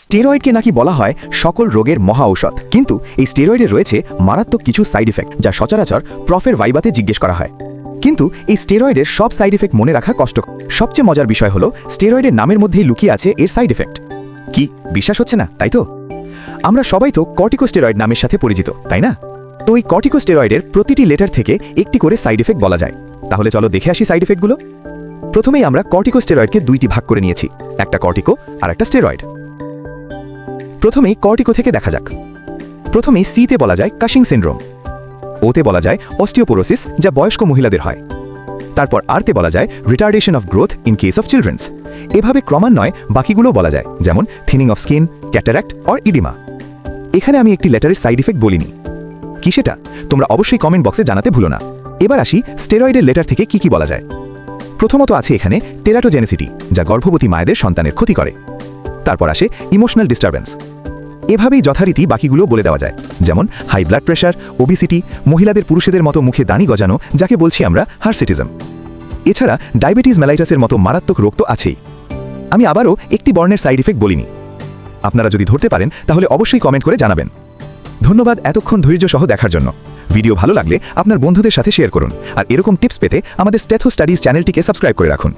স্টেরয়েডকে নাকি বলা হয় সকল রোগের মহা ঔষধ। কিন্তু এই স্টেরয়েডে রয়েছে মারাত্মক কিছু সাইড ইফেক্ট যা সচরাচর প্রফের ভাইবাতে জিজ্ঞেস করা হয়। কিন্তু এই স্টেরয়েডের সব সাইড ইফেক্ট মনে রাখা কষ্ট সবচেয়ে মজার বিষয় হলো, স্টেরয়েডের নামের মধ্যেই লুকিয়ে আছে এর সাইড ইফেক্ট কি, বিশ্বাস হচ্ছে না, তাই তো? আমরা সবাই তো কর্টিকোস্টেরয়েড নামের সাথে পরিচিত, তাই না? তো এই কর্টিকোস্টেরয়েডের প্রতিটি লেটার থেকে একটি করে সাইড ইফেক্ট বলা যায়। তাহলে চলো দেখে আসি সাইড ইফেক্টগুলো প্রথমেই আমরা কর্টিকোস্টেরয়েডকে দুইটি ভাগ করে নিয়েছি, একটা কর্টিকো আর একটা স্টেরয়েড। প্রথমেই কর্টিকো থেকে দেখা যাক। প্রথমেই সিতে বলা যায় কাশিং সিন্ড্রোম। ওতে বলা যায় অস্টিওপোরোসিস, যা বয়স্ক মহিলাদের হয়। তারপর আরতে বলা যায় retardation of growth in case of childrens. এভাবে ক্রমান্বয়ে বাকিগুলো বলা যায়, যেমন thinning of skin, cataract, or oedema. এখানে আমি একটি লেটারের সাইড ইফেক্ট বলিনি। কি সেটা? তোমরা অবশ্যই কমেন্ট বক্সে জানাতে ভুলো না। এবার আসি স্টেরয়েডের লেটার থেকে কি কি বলা যায়। প্রথমত আছে এখানে টেরাটোজেনেসিটি, যা গর্ভবতী মায়েদের সন্তানের ক্ষতি করে। তারপর আসে ইমোশনাল ডিস্টারবেন্স এভাবেই যথারীতি বাকিগুলো বলে দেওয়া যায়, যেমন হাই ব্লাড প্রেশার ওবিসিটি মহিলাদের পুরুষেদের মতো মুখে দানি গজানো, যাকে বলছি আমরা হার্সিটিজম এছাড়া ডায়াবেটিস মেলাইটাসের মতো মারাত্মক রোগ তো আছেই। আমি আবারও একটি বর্ণের সাইড ইফেক্ট বলিনি। আপনারা যদি ধরতে পারেন, তাহলে অবশ্যই কমেন্ট করে জানাবেন। ধন্যবাদ এতক্ষণ ধৈর্য সহ দেখার জন্য। ভিডিও ভালো লাগলে আপনার বন্ধুদের সাথে শেয়ার করুন। আর এরকম টিপস পেতে আমাদের স্টেথো স্টাডিজ চ্যানেলটিকে সাবস্ক্রাইব করে রাখুন।